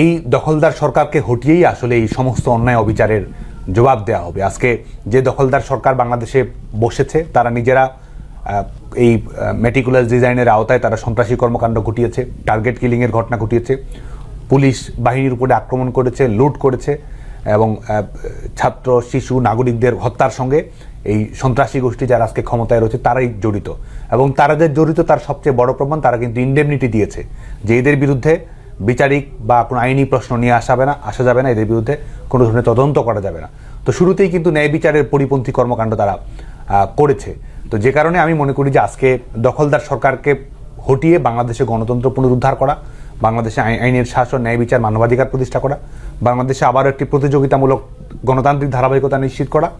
এই দখলদার সরকারকে হটিয়েই আসলে এই সমস্ত অন্যায় অবিচারের জবাব দেওয়া হবে। আজকে যে দখলদার সরকার বাংলাদেশে বসেছে, তারা নিজেরা এই মেটিকুলার ডিজাইনের আওতায় তারা সন্ত্রাসী কর্মকাণ্ড ঘটিয়েছে টার্গেট কিলিংয়ের ঘটনা ঘটিয়েছে, পুলিশ বাহিনীর উপরে আক্রমণ করেছে, লুট করেছে এবং ছাত্র, শিশু, নাগরিকদের হত্যার সঙ্গে এই সন্ত্রাসী গোষ্ঠী যারা আজকে ক্ষমতায় রয়েছে, তারাই জড়িত। এবং তারা যে জড়িত, তার সবচেয়ে বড় প্রমাণ তারা কিন্তু ইন্ডেমনিটি দিয়েছে, যে এদের বিরুদ্ধে বিচারিক বা কোনো আইনি প্রশ্ন নিয়ে আসা না, আসা যাবে না, এদের বিরুদ্ধে কোনো ধরনের তদন্ত করা যাবে না। তো শুরুতেই কিন্তু ন্যায় বিচারের পরিপন্থী কর্মকাণ্ড তারা করেছে। তো যে কারণে আমি মনে করি যে আজকে দখলদার সরকারকে হটিয়ে বাংলাদেশে গণতন্ত্র পুনরুদ্ধার করা, বাংলাদেশে আই- আইনের শাসন, ন্যায় বিচার, মানবাধিকার প্রতিষ্ঠা করা, বাংলাদেশে আবার একটি প্রতিযোগিতামূলক গণতান্ত্রিক ধারাবাহিকতা নিশ্চিত করা,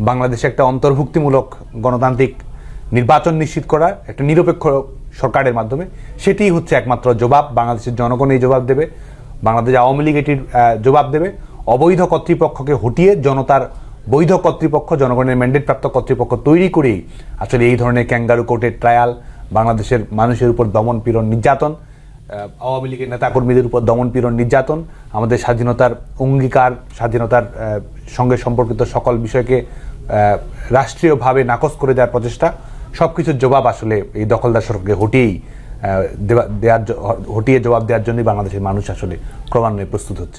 বাংলাদেশে একটা অন্তর্ভুক্তিমূলক গণতান্ত্রিক নির্বাচন নিশ্চিত করা, একটা নিরপেক্ষ সরকারের মাধ্যমে। সেটিই হচ্ছে একমাত্র জবাব। বাংলাদেশের জনগণ এই জবাব দেবে। বাংলাদেশ আওয়ামী লীগ এটির জবাব দেবে। অবৈধ কর্তৃপক্ষকে হটিয়ে জনতার বৈধ কর্তৃপক্ষ, জনগণের ম্যান্ডেট প্রাপ্ত কর্তৃপক্ষ তৈরি করেই আসলে এই ধরনের ক্যাঙ্গারু কোর্টের ট্রায়াল বাংলাদেশের মানুষের উপর দমন পীড়ন নির্যাতন আওয়ামী লীগের নেতাকর্মীদের উপর দমন পীড়ন নির্যাতন, আমাদের স্বাধীনতার অঙ্গীকার, স্বাধীনতার সঙ্গে সম্পর্কিত সকল বিষয়কে রাষ্ট্রীয়ভাবে নাকচ করে দেওয়ার প্রচেষ্টা সব কিছুর জবাব আসলে এই দখলদার সরকারকে হটিয়েই দেওয়ার হটিয়ে জবাব দেওয়ার জন্যই বাংলাদেশের মানুষ আসলে ক্রমান্বয়ে প্রস্তুত হচ্ছে।